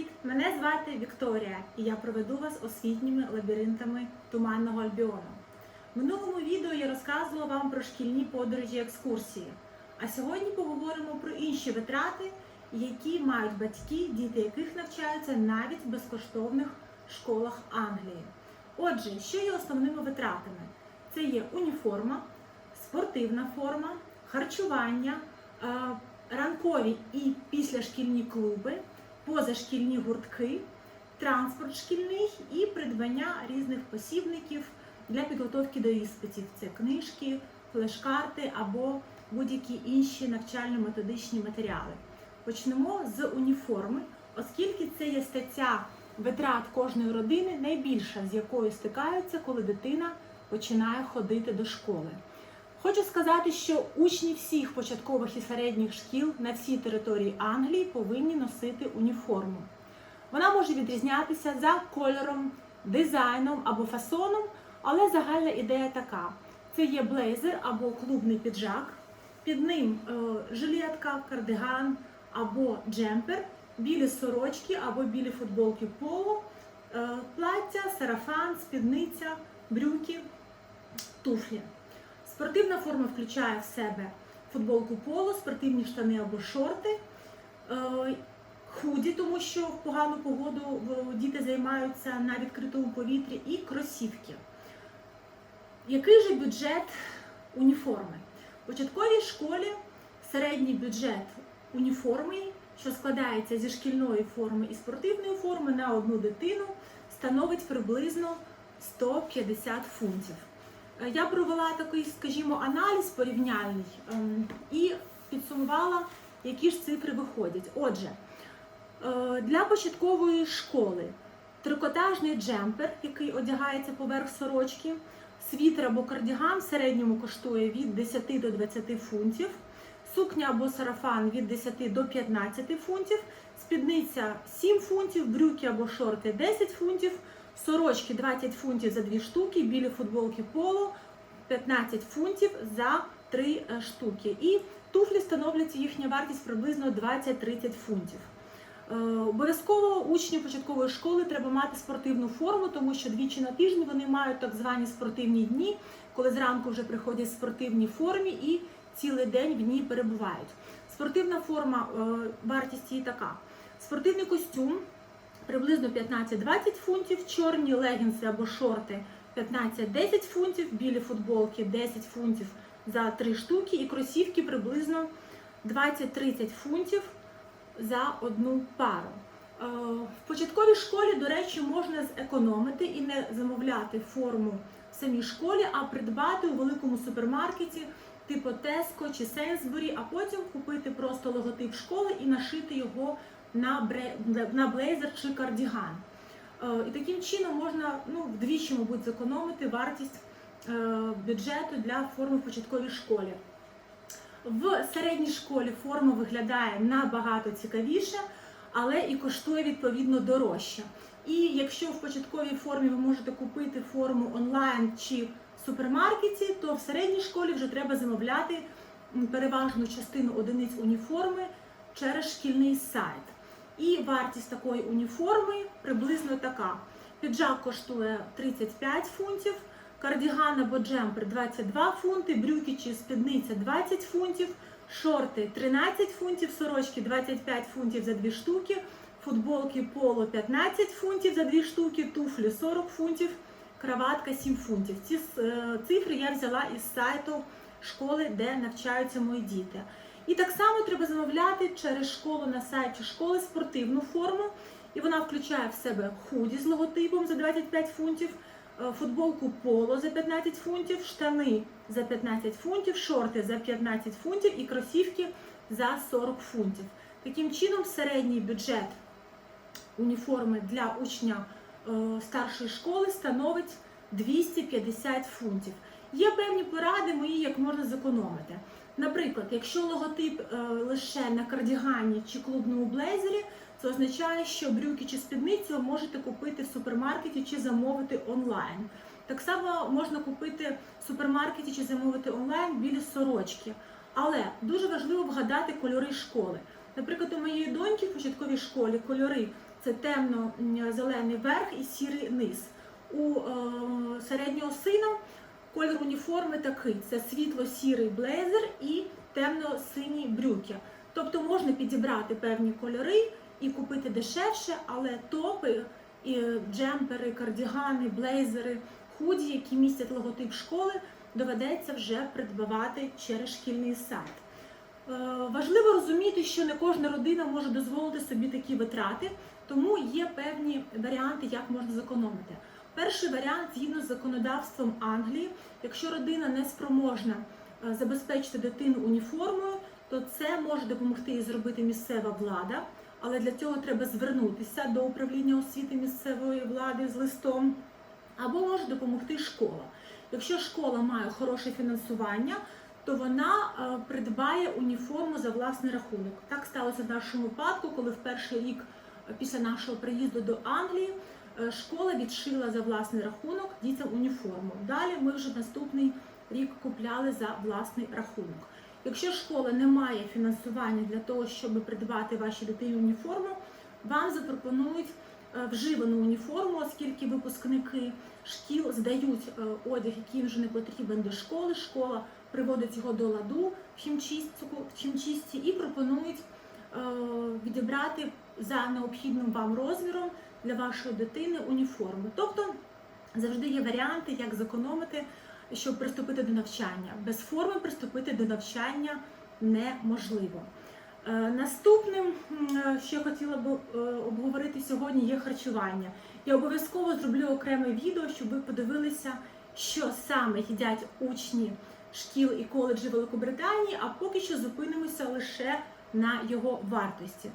Привіт! Мене звати Вікторія, і я проведу вас освітніми лабіринтами Туманного Альбіону. В минулому відео я розказувала вам про шкільні подорожі екскурсії. А сьогодні поговоримо про інші витрати, які мають батьки, діти яких навчаються навіть в безкоштовних школах Англії. Отже, що є основними витратами? Це є уніформа, спортивна форма, харчування, е, ранкові і післяшкільні клуби, позашкільні гуртки, транспорт шкільний і придбання різних посібників для підготовки до іспитів. Це книжки, флеш-карти або будь-які інші навчально-методичні матеріали. Почнемо з уніформи, оскільки це є стаття витрат кожної родини, найбільша з якою стикаються, коли дитина починає ходити до школи. Хочу сказати, що учні всіх початкових і середніх шкіл на всій території Англії повинні носити уніформу. Вона може відрізнятися за кольором, дизайном або фасоном, але загальна ідея така: це є блейзер або клубний піджак, під ним е, жилетка, кардиган або джемпер, білі сорочки або білі футболки поло, е, плаття, сарафан, спідниця, брюки, туфлі. Спортивна форма включає в себе футболку поло, спортивні штани або шорти, е, худі, тому що в погану погоду діти займаються на відкритому повітрі, і кросівки. Який же бюджет уніформи? В початковій школі середній бюджет уніформи, що складається зі шкільної форми і спортивної форми на одну дитину, становить приблизно 150 фунтів. Е, Я провела такий, скажімо, аналіз порівняльний ем, і підсумувала, які ж цифри виходять. Отже, е, для початкової школи трикотажний джемпер, який одягається поверх сорочки, світер або кардіган в середньому коштує від 10 до 20 фунтів, сукня або сарафан від 10 до 15 фунтів, спідниця 7 фунтів, брюки або шорти 10 фунтів, сорочки 20 фунтів за 2 штуки, білі футболки поло 15 фунтів за 3 штуки. І туфлі становлять їхня вартість приблизно 20-30 фунтів. Е, Обов'язково учню початкової школи треба мати спортивну форму, тому що двічі на тиждень вони мають так звані спортивні дні, коли зранку вже приходять в спортивній формі і цілий день в ній перебувають. Спортивна форма, е, вартість її така: спортивний костюм приблизно 15-20 фунтів, чорні легінси або шорти 15-10 фунтів, білі футболки 10 фунтів за 3 штуки, і кросівки приблизно 20-30 фунтів за одну пару. Е, В початковій школі, до речі, можна зекономити і не замовляти форму в самій школі, а придбати у великому супермаркеті типу Tesco чи Sainsbury, а потім купити просто логотип школи і нашити його на бре- на блейзер чи кардіган. Е, І таким чином можна ну, вдвічі, мабуть, зекономити вартість е, бюджету для форми в початковій школі. В середній школі форма виглядає набагато цікавіше, але і коштує відповідно дорожче. І якщо в початковій формі ви можете купити форму онлайн чи в супермаркеті, то в середній школі вже треба замовляти переважну частину одиниць уніформи через шкільний сайт. І вартість такої уніформи приблизно така. Піджак коштує 35 фунтів, кардіган або джемпер 22 фунти, брюки чи спідниця 20 фунтів, шорти 13 фунтів, сорочки 25 фунтів за 2 штуки, футболки поло 15 фунтів за 2 штуки, туфлі 40 фунтів, краватка 7 фунтів. Ці е, цифри я взяла із сайту школи, де навчаються мої діти. І так само треба замовляти через школу на сайті школи спортивну форму. І вона включає в себе худі з логотипом за 25 фунтів, е, футболку поло за 15 фунтів, штани за 15 фунтів, шорти за 15 фунтів і кросівки за 40 фунтів. Таким чином, середній бюджет уніформи для учня е, старшої школи становить 250 фунтів. Є певні поради мої, як можна зекономити. Наприклад, якщо логотип е, лише на кардігані чи клубному блейзері, це означає, що брюки чи спідницю можете купити в супермаркеті чи замовити онлайн. Так само можна купити в супермаркеті чи замовити онлайн білі сорочки. Але дуже важливо вгадати кольори школи. Наприклад, у моєї доньки в початковій школі кольори це темно-зелений верх і сірий низ. У е, середнього сина колір уніформи такий: це світло-сірий блейзер і темно-сині брюки. Тобто можна підібрати певні кольори і купити дешевше, але топи, і джемпери, кардігани, блейзери, худі, які містять логотип школи, доведеться вже придбавати через шкільний сайт. Е, Важливо розуміти, що не кожна родина може дозволити собі такі витрати, тому є певні варіанти, як можна зекономити. Перший варіант згідно з законодавством Англії, якщо родина не спроможна е, забезпечити дитину уніформою, то це може допомогти їй зробити місцева влада, але для цього треба звернутися до управління освіти місцевої влади з листом, або може допомогти школа. Якщо школа має хороше фінансування, то вона е, придбає уніформу за власний рахунок. Так сталося в нашому випадку, коли в перший рік е, після нашого приїзду до Англії школа відшила за власний рахунок дітям уніформу. Далі ми вже наступний рік купляли за власний рахунок. Якщо школа не має фінансування для того, щоб придбати вашій дитині уніформу, вам запропонують е, вживану уніформу, оскільки випускники шкіл здають е, одяг, який вже не потрібен до школи. Школа приводить його до ладу в хімчистці і пропонують е, відібрати за необхідним вам розміром для вашої дитини уніформу. Тобто завжди є варіанти, як зекономити, щоб приступити до навчання. Без форми приступити до навчання неможливо. Е, Наступним, е, що я хотіла б е, обговорити сьогодні, є харчування. Я обов'язково зроблю окреме відео, щоб ви подивилися, що саме їдять учні шкіл і коледжів Великобританії, а поки що зупинимося лише на його вартості.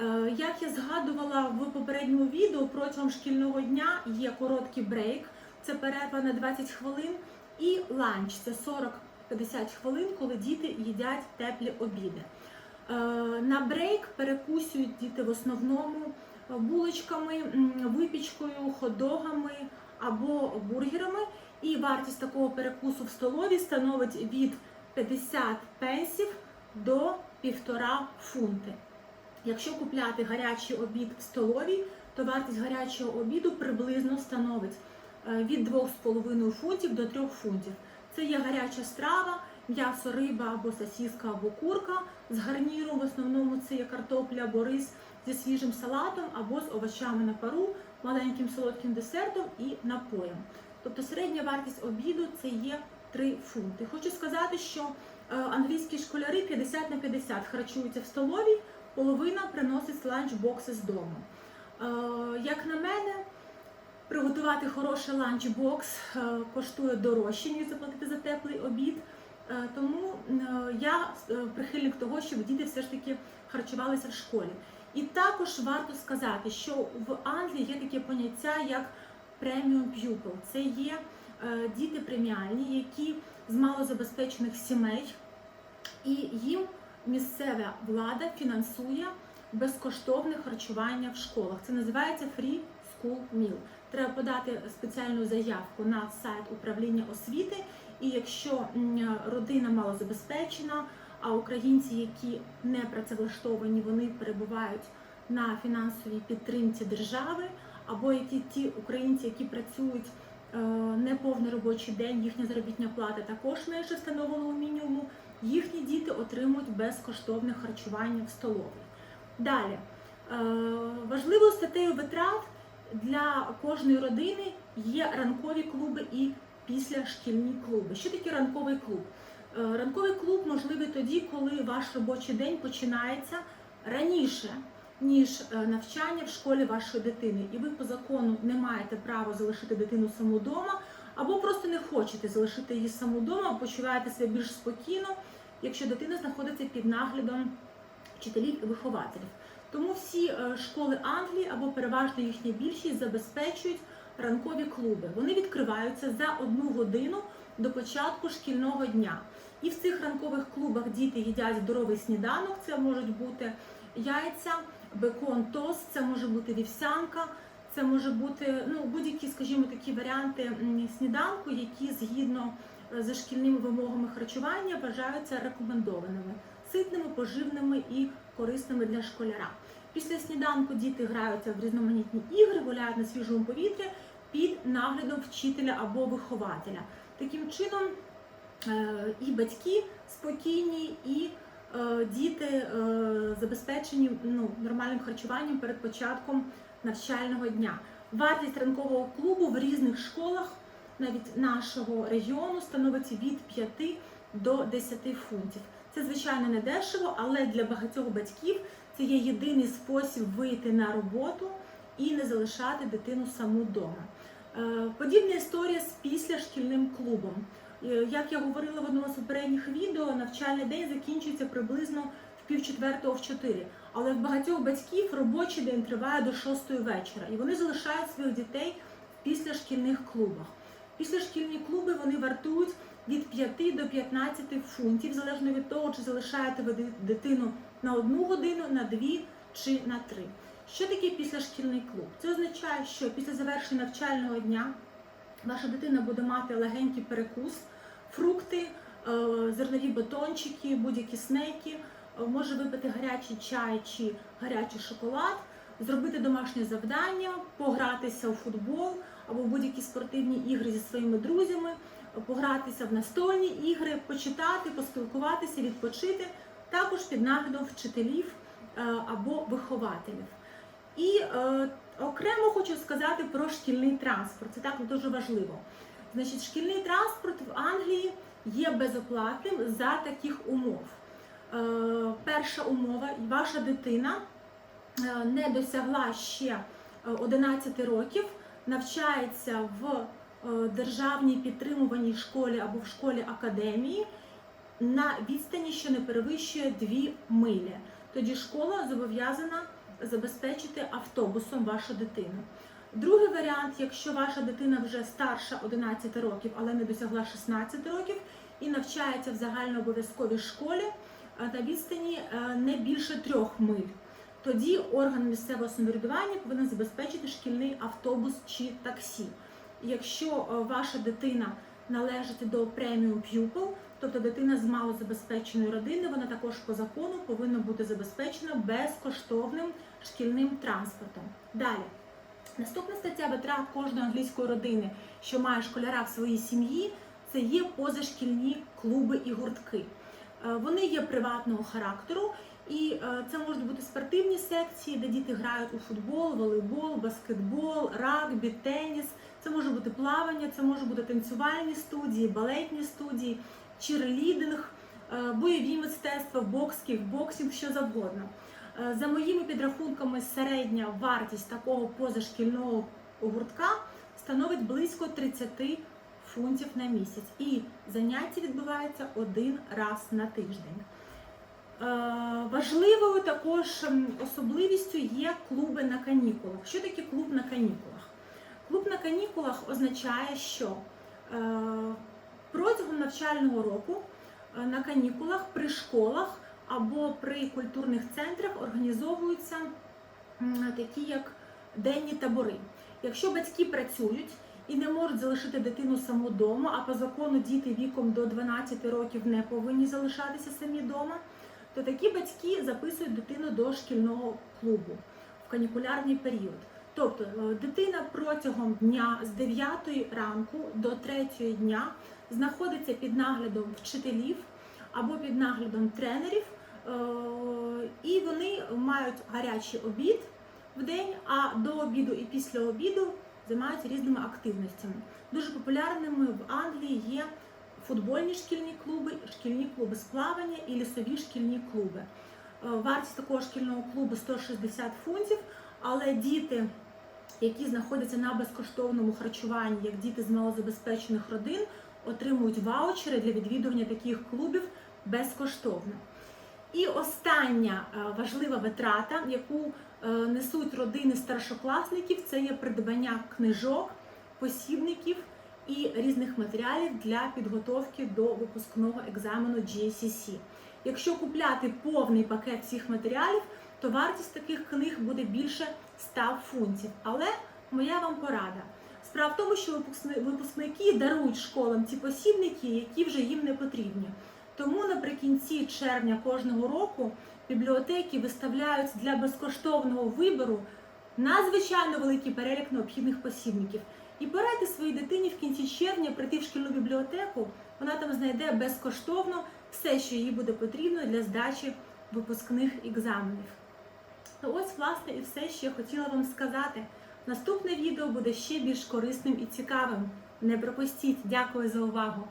Е, Як я згадувала в попередньому відео, протягом шкільного дня є короткий брейк, це перерва на 20 хвилин, і ланч це 40-50 хвилин, коли діти їдять теплі обіди. Е, На брейк перекусюють діти в основному булочками, випічкою, ходогами або бургерами. І вартість такого перекусу в столовій становить від 50 пенсів до 1,5 фунти. Якщо купляти гарячий обід в столовій, то вартість гарячого обіду приблизно становить е, від 2,5 фунтів до 3 фунтів. Це є гаряча страва, м'ясо, риба або сосіска, або курка з гарніром. В основному це є картопля або рис зі свіжим салатом або з овочами на пару, маленьким солодким десертом і напоєм. Тобто середня вартість обіду це є 3 фунти. Хочу сказати, що е, англійські школяри 50 на 50 харчуються в столовій, половина приносить ланчбокси з дому. Е, Як на мене, приготувати хороший ланчбокс е, коштує дорожче, ніж заплатити за теплий обід. Е, Тому я прихильник того, щоб діти все ж таки харчувалися в школі. І також варто сказати, що в Англії є таке поняття як преміум pupil. Це є діти преміальні, які з малозабезпечених сімей, і їм місцева влада фінансує безкоштовне харчування в школах. Це називається Free School Meal. Треба подати спеціальну заявку на сайт управління освіти. І якщо родина малозабезпечена, а українці, які не працевлаштовані, вони перебувають на фінансовій підтримці держави, або які ті українці, які працюють е, неповний робочий день, їхня заробітня плата також менше встановленого мінімуму, їхні діти отримують безкоштовне харчування в столовій. Далі е, важливою статтею витрат для кожної родини є ранкові клуби і післяшкільні клуби. Що таке ранковий клуб? Е, Ранковий клуб можливий тоді, коли ваш робочий день починається раніше, ніж е, навчання в школі вашої дитини, і ви по закону не маєте права залишити дитину саму вдома, або просто не хочете залишити її саму вдома, почуваєте себе більш спокійно, якщо дитина знаходиться під наглядом вчителів і вихователів. Тому всі е, школи Англії або переважно їхня більшість забезпечують ранкові клуби. Вони відкриваються за одну годину до початку шкільного дня. І в цих ранкових клубах діти їдять здоровий сніданок. Це можуть бути яйця, бекон, тост, це може бути вівсянка, це може бути ну, будь-які, скажімо, такі варіанти сніданку, які згідно е, за шкільними вимогами харчування вважаються рекомендованими. апетитними, поживними і корисними для школяра. Після сніданку діти граються в різноманітні ігри, гуляють на свіжому повітрі під наглядом вчителя або вихователя. Таким чином е, і батьки спокійні, і е, діти забезпечені ну, нормальним харчуванням перед початком навчального дня. Вартість ранкового клубу в різних школах, навіть нашого регіону, становить від 5 до 10 фунтів. Це звичайно не дешево, але для багатьох батьків це є єдиний спосіб вийти на роботу і не залишати дитину саму вдома. Е, Подібна історія з післяшкільним клубом. Е, Як я говорила в одному з попередніх відео, навчальний день закінчується приблизно пів четвертого в чотири. Але в багатьох батьків робочий день триває до шостої вечора, і вони залишають своїх дітей в післяшкільних клубах. Післяшкільні клуби вони вартують від 5 до 15 фунтів, залежно від того, чи залишаєте ви дитину на одну годину, на дві чи на три. Що таке післяшкільний клуб? Це означає, що після завершення навчального дня ваша дитина буде мати легенький перекус, фрукти, е, зернові батончики, будь-які снеки, може випити гарячий чай чи гарячий шоколад, зробити домашнє завдання, погратися у футбол або в будь-які спортивні ігри зі своїми друзями, погратися в настольні ігри, почитати, поспілкуватися, відпочити, також під наглядом вчителів е, або вихователів. І е, окремо хочу сказати про шкільний транспорт. Це також дуже важливо. Значить, шкільний транспорт в Англії є безоплатним за таких умов. Е, перша умова, ваша дитина е, не досягла ще е, 11 років, навчається в е, державній підтримуваній школі або в школі академії на відстані, що не перевищує 2 милі. Тоді школа зобов'язана забезпечити автобусом вашу дитину. Другий варіант, якщо ваша дитина вже старша 11 років, але не досягла 16 років і навчається в загальнообов'язковій школі е, на відстані е, не більше трьох миль. Тоді орган місцевого самоврядування повинен забезпечити шкільний автобус чи таксі. Якщо е, ваша дитина належить до преміум pupil, тобто дитина з малозабезпеченої родини, вона також по закону повинна бути забезпечена безкоштовним шкільним транспортом. Далі. Наступна стаття витрат кожної англійської родини, що має школяра в своїй сім'ї, це є позашкільні клуби і гуртки. Е, Вони є приватного характеру, і е, це можуть бути спортивні секції, де діти грають у футбол, волейбол, баскетбол, рагбі, теніс. Це може бути плавання, це може бути танцювальні студії, балетні студії, черлідинг, е, бойові мистецтва, бокс, кікбоксинг, що завгодно. За моїми підрахунками, середня вартість такого позашкільного гуртка становить близько 30 фунтів на місяць. І заняття відбуваються один раз на тиждень. Е, Важливою також особливістю є клуби на канікулах. Що таке клуб на канікулах? Клуб на канікулах означає, що е, протягом навчального року е, на канікулах при школах або при культурних центрах організовуються такі як денні табори. Якщо батьки працюють і не можуть залишити дитину саму вдома, а по закону діти віком до 12 років не повинні залишатися самі вдома, то такі батьки записують дитину до шкільного клубу в канікулярний період. Тобто е, дитина протягом дня з 9 ранку до 3 дня знаходиться під наглядом вчителів або під наглядом тренерів, е, і вони мають гарячий обід в день, а до обіду і після обіду займаються різними активностями. Дуже популярними в Англії є футбольні шкільні клуби, шкільні клуби з плавання і лісові шкільні клуби. Е, Вартість такого шкільного клубу 160 фунтів, але діти, які знаходяться на безкоштовному харчуванні, як діти з малозабезпечених родин, отримують ваучери для відвідування таких клубів безкоштовно. І остання е, важлива витрата, яку е, несуть родини старшокласників, це є придбання книжок, посібників і різних матеріалів для підготовки до випускного екзамену GCSE. Якщо купляти повний пакет всіх матеріалів, то вартість таких книг буде більше 100 фунтів. Але моя вам порада. Справа в тому, що випускни- випускники дарують школам ці посібники, які вже їм не потрібні. Тому наприкінці червня кожного року бібліотеки виставляють для безкоштовного вибору надзвичайно великий перелік необхідних посібників. І порадьте своїй дитині в кінці червня прийти в шкільну бібліотеку. Вона там знайде безкоштовно все, що їй буде потрібно для здачі випускних екзаменів. Ну, ось, власне, і все, що я хотіла вам сказати. Наступне відео буде ще більш корисним і цікавим. Не пропустіть. Дякую за увагу!